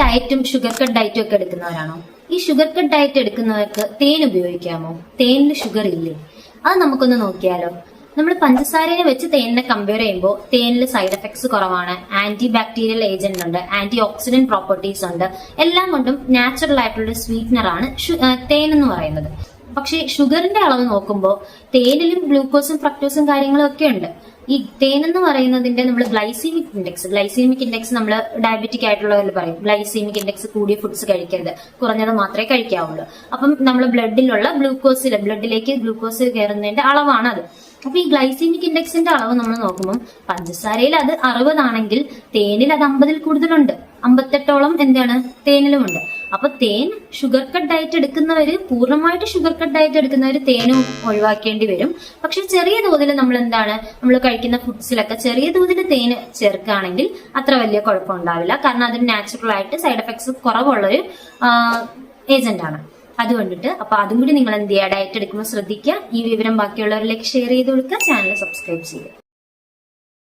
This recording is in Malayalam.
ഡയറ്റും ഷുഗർ കട്ട് ഡയറ്റും ഒക്കെ എടുക്കുന്നവരാണോ? ഈ ഷുഗർ കട്ട് ഡയറ്റ് എടുക്കുന്നവർക്ക് തേൻ ഉപയോഗിക്കാമോ? തേനിൽ ഷുഗർ ഇല്ലേ? അത് നമുക്കൊന്ന് നോക്കിയാലോ. നമ്മൾ പഞ്ചസാരയെ വെച്ച് തേനിനെ കമ്പയർ ചെയ്യുമ്പോൾ തേനിൽ സൈഡ് എഫക്ട്സ് കുറവാണ്. ആന്റി ബാക്ടീരിയൽ ഏജന്റ് ഉണ്ട് ആന്റി ഓക്സിഡന്റ് പ്രോപ്പർട്ടീസ് ഉണ്ട്. എല്ലാം കൊണ്ടും നാച്ചുറൽ ആയിട്ടുള്ള സ്വീറ്റ്നർ ആണ് തേൻ എന്ന് പറയുന്നത്. പക്ഷേ ഷുഗറിന്റെ അളവ് നോക്കുമ്പോൾ തേനിലും ഗ്ലൂക്കോസും ഫ്രക്ടോസും കാര്യങ്ങളും ഒക്കെ ഉണ്ട്. ഈ തേൻ എന്ന് പറയുന്നതിന്റെ നമ്മൾ ഗ്ലൈസീമിക് ഇൻഡെക്സ് ഗ്ലൈസീമിക് ഇൻഡെക്സ് നമ്മൾ ഡയബറ്റിക് ആയിട്ടുള്ളവർ പറയും. ഗ്ലൈസീമിക് ഇൻഡെക്സ് കൂടിയ ഫുഡ്സ് കഴിക്കരുത്. കുറഞ്ഞത് മാത്രമേ കഴിക്കാവുള്ളൂ. അപ്പം നമ്മൾ ബ്ലഡിലുള്ള ഗ്ലൂക്കോസിൽ ബ്ലഡിലേക്ക് ഗ്ലൂക്കോസ് കയറുന്നതിന്റെ അളവാണ് അത് അപ്പൊ ഈ ഗ്ലൈസീമിക് ഇൻഡെക്സിന്റെ അളവ് നമ്മൾ നോക്കുമ്പോൾ പഞ്ചസാരയിൽ അത് അറുപതാണെങ്കിൽ തേനിൽ അത് അമ്പതിൽ കൂടുതലുണ്ട്. അമ്പത്തെട്ടോളം എന്താണ്? തേനിലുമുണ്ട്. അപ്പൊ തേൻ ഷുഗർ കട്ട് ഡയറ്റ് എടുക്കുന്നവര് പൂർണമായിട്ട് ഷുഗർ കട്ട് ഡയറ്റ് എടുക്കുന്നവര് തേനും ഒഴിവാക്കേണ്ടി വരും. പക്ഷെ ചെറിയ തോതിൽ നമ്മൾ എന്താണ് നമ്മൾ കഴിക്കുന്ന ഫുഡ്സിലൊക്കെ ചെറിയ തോതിൽ തേൻ ചേർക്കുകയാണെങ്കിൽ അത്ര വലിയ കുഴപ്പമുണ്ടാവില്ല. കാരണം അതിന് നാച്ചുറൽ ആയിട്ട് സൈഡ് എഫക്ട്സ് കുറവുള്ളൊരു ഏജന്റ് ആണ്. അതുകൊണ്ടിട്ട് അപ്പൊ അതും കൂടി നിങ്ങൾ എന്ത് ചെയ്യുക ഡയറ്റ് എടുക്കുമ്പോൾ ശ്രദ്ധിക്കുക. ഈ വിവരം ബാക്കിയുള്ളവരിലേക്ക് ഷെയർ ചെയ്ത് കൊടുക്കുക. ചാനൽ സബ്സ്ക്രൈബ് ചെയ്യുക.